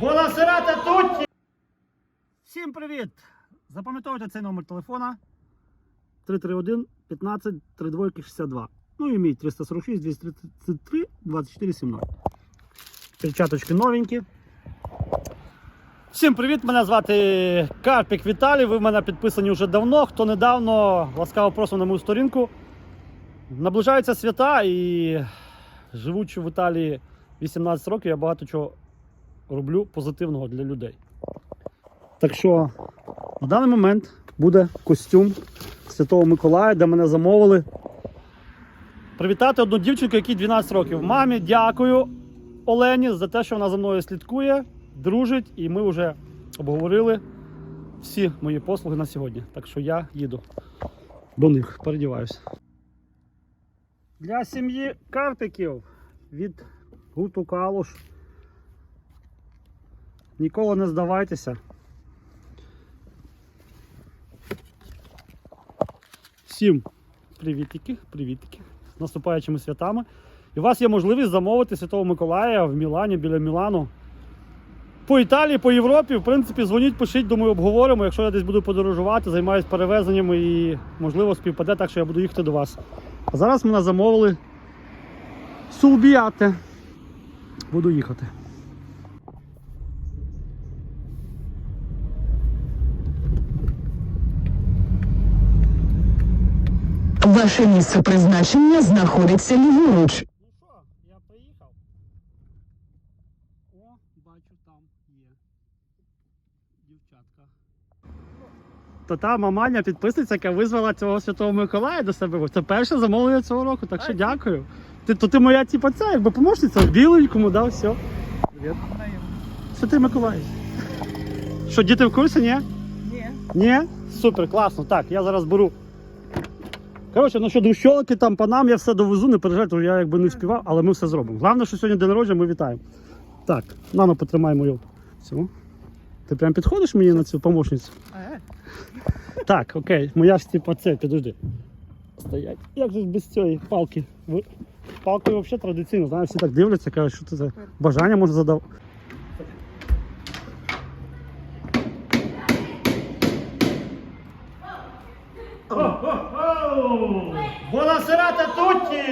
Бонасерата тутті! Всім привіт! Запам'ятовуйте цей номер телефона 331 15 32 62. Ну і мій 346 233 24 17. Перчаточки новенькі. Всім привіт! Мене звати Карпік Віталій. Ви в мене підписані вже давно. Хто недавно, ласкаво просимо на мою сторінку. Наближаються свята і живучи в Італії 18 років, я багато чого роблю позитивного для людей. Так що на даний момент буде костюм Святого Миколая, де мене замовили. Привітати одну дівчинку, якій 12 років. Мамі дякую Олені за те, що вона за мною слідкує, дружить, і ми вже обговорили всі мої послуги на сьогодні. Так що я їду до них, передіваюся. Для сім'ї Карпиків від гурту Калуш. Ніколи не здавайтеся. Всім привітики, привітики з наступаючими святами. І у вас є можливість замовити Святого Миколая в Мілані біля Мілану. По Італії, по Європі, в принципі, дзвоніть, пишіть, думаю, обговоримо. Якщо я десь буду подорожувати, займаюся перевезеннями і можливо співпаде так, що я буду їхати до вас. А зараз мене замовили Сулбіате. Буду їхати. Ваше місце призначення знаходиться ліворуч. Ну що, я приїхав. О, бачу, там є дівчатка. То та маманя підписниця, яка визвала цього Святого Миколая до себе. Це перше замовлення цього року, так що дякую. Ти, то ти моя типа ця, якби помощниця, в біленькому, да, все. Привіт. Святий Миколай. Що, діти в курсі, ні? Ні. Ні? Супер, класно. Так, я зараз беру. Коротше, ну щодо щолки, там по нам я все довезу, не переживайте, я якби не співав, але ми все зробимо. Головне, що сьогодні день народження, ми вітаємо. Так, нано потримай мою цю. Ти прям підходиш мені на цю помощницю? Е, Так, окей, моя ж типа це, підожди. Стоять. Як же ж без цієї палки? Палкою взагалі традиційно, знаєш, всі так дивляться, кажуть, що це за бажання може задав. Buonasera a tutti!